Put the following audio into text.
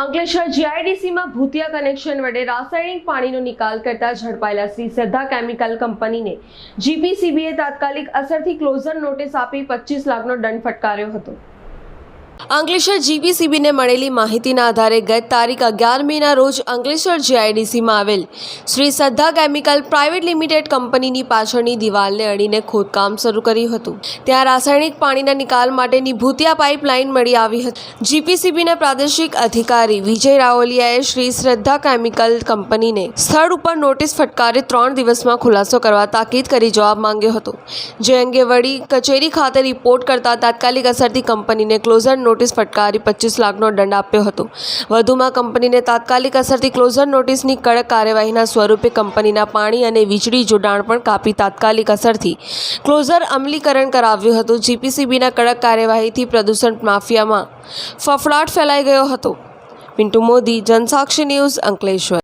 અંકલેશ્વર જીઆઈડીસીમાં ભૂતિયા connection વડે રાસાયણિક પાણીનો નિકાલ કરતા ઝડપાયેલા શ્રી શ્રદ્ધા કેમિકલ કંપનીને જીપીસીબીએ તાત્કાલિક અસરથી ક્લોઝર નોટિસ આપી પચીસ લાખનો દંડ ફટકાર્યો હતો. અંકલેશ્વર જીપીસીબીને મળેલી માહિતીના આધારે ગત તારીખ અગિયાર મેના રોજ અંકલેશ્વર જીઆઈડીસીમાં આવેલ શ્રી શ્રદ્ધા કેમિકલ પ્રાઇવેટ લિમિટેડ કંપનીની પાછળની દિવાલને અડીને ખોદકામ શરૂ કર્યું હતું. ત્યાં રાસાયણિક પાણીના નિકાલ માટેની ભૂતિયા પાઇપલાઇન મળી આવી હતી. જીપીસીબીના પ્રાદેશિક અધિકારી વિજય રાવલિયાએ શ્રી શ્રદ્ધા કેમિકલ કંપનીને સ્થળ ઉપર નોટિસ ફટકારી ત્રણ દિવસમાં ખુલાસો કરવા તાકીદ કરી જવાબ માંગ્યો હતો. જે અંગે વડી કચેરી ખાતે રિપોર્ટ કરતા તાત્કાલિક અસરથી કંપનીને ક્લોઝર નોટિસ ફટકારી પચીસ લાખનો દંડ આપ્યો હતો. વધુમાં કંપનીને તાત્કાલિક અસરથી ક્લોઝર નોટિસની કડક કાર્યવાહીના સ્વરૂપે કંપનીના પાણી અને વીજળી જોડાણ પણ કાપી તાત્કાલિક અસરથી ક્લોઝર અમલીકરણ કરાવ્યું હતું. જીપીસીબીના કડક કાર્યવાહીથી પ્રદૂષણ માફિયામાં ફફડાટ ફેલાઈ ગયો હતો. પિન્ટુ મોદી, જનસાક્ષી ન્યૂઝ અંકલેશ્વર.